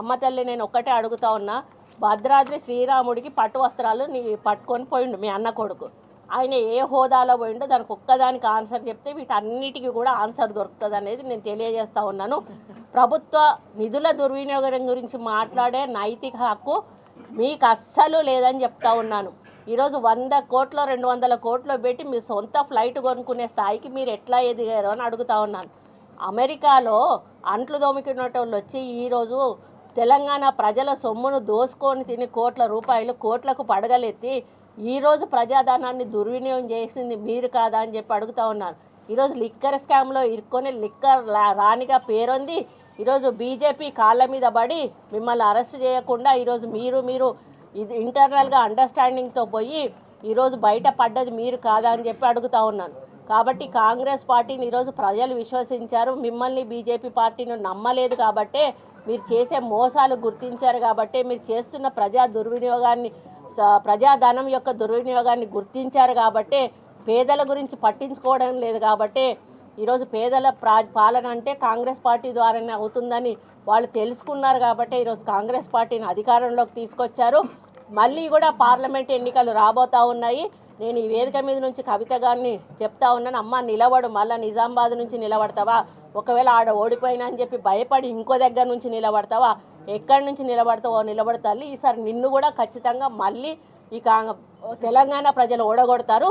అమ్మ తల్లి నేను ఒక్కటే అడుగుతా ఉన్నా భద్రాద్రి శ్రీరాముడికి పట్టు వస్త్రాలు నీ పట్టుకొని పోయిండు మీ అన్న కొడుకు. ఆయన ఏ హోదాలో పోయిండో దానికి ఒక్కదానికి ఆన్సర్ చెప్తే వీటన్నిటికీ కూడా ఆన్సర్ దొరుకుతుంది అనేది నేను తెలియజేస్తా ఉన్నాను. ప్రభుత్వ నిధుల దుర్వినియోగం గురించి మాట్లాడే నైతిక హక్కు మీకు అస్సలు లేదని చెప్తా ఉన్నాను. ఈరోజు వంద కోట్లు రెండు వందల కోట్లు పెట్టి మీ సొంత ఫ్లైట్ కొనుక్కునే స్థాయికి మీరు ఎట్లా ఎదిగారు అని అడుగుతా ఉన్నాను. అమెరికాలో అంట్లు దోముకునేటోళ్ళు వచ్చి ఈరోజు తెలంగాణ ప్రజల సొమ్మును దోసుకొని తిని కోట్ల రూపాయలు కోట్లకు పడగలెత్తి ఈరోజు ప్రజాధనాన్ని దుర్వినియోగం చేసింది మీరు కాదా అని చెప్పి అడుగుతా ఉన్నాను ఈరోజు లిక్కర్ స్కామ్లో ఇరుక్కొని లిక్కర్ రాణిగా పేరొంది. ఈరోజు బీజేపీ కాళ్ళ మీద పడి మిమ్మల్ని అరెస్ట్ చేయకుండా ఈరోజు మీరు మీరు ఇది ఇంటర్నల్గా అండర్స్టాండింగ్తో పోయి ఈరోజు బయట పడ్డది మీరు కాదా అని చెప్పి అడుగుతా ఉన్నాను. కాబట్టి కాంగ్రెస్ పార్టీని ఈరోజు ప్రజలు విశ్వసించారు. మిమ్మల్ని బీజేపీ పార్టీని నమ్మలేదు కాబట్టే మీరు చేసే మోసాలు గుర్తించారు కాబట్టే మీరు చేస్తున్న ప్రజా దుర్వినియోగాన్ని స- ప్రజాధనం యొక్క దుర్వినియోగాన్ని గుర్తించారు కాబట్టే పేదల గురించి పట్టించుకోవడం లేదు కాబట్టే ఈరోజు పేదల ప్రా పాలన అంటే కాంగ్రెస్ పార్టీ ద్వారానే అవుతుందని వాళ్ళు తెలుసుకున్నారు కాబట్టి ఈరోజు కాంగ్రెస్ పార్టీని అధికారంలోకి తీసుకొచ్చారు. మళ్ళీ కూడా పార్లమెంట్ ఎన్నికలు రాబోతా ఉన్నాయి. నేను ఈ వేదిక మీద నుంచి కవిత గారిని చెప్తా ఉన్నాను. అమ్మ నిలబడు. మళ్ళీ నిజామాబాద్ నుంచి నిలబడతావా? ఒకవేళ ఆడ ఓడిపోయినా అని చెప్పి భయపడి ఇంకో దగ్గర నుంచి నిలబడతావా? ఎక్కడి నుంచి నిలబడతావో? నిలబడు తల్లి. ఈసారి నిన్ను కూడా ఖచ్చితంగా మళ్ళీ ఇక తెలంగాణ ప్రజలు ఓడగొడతారు.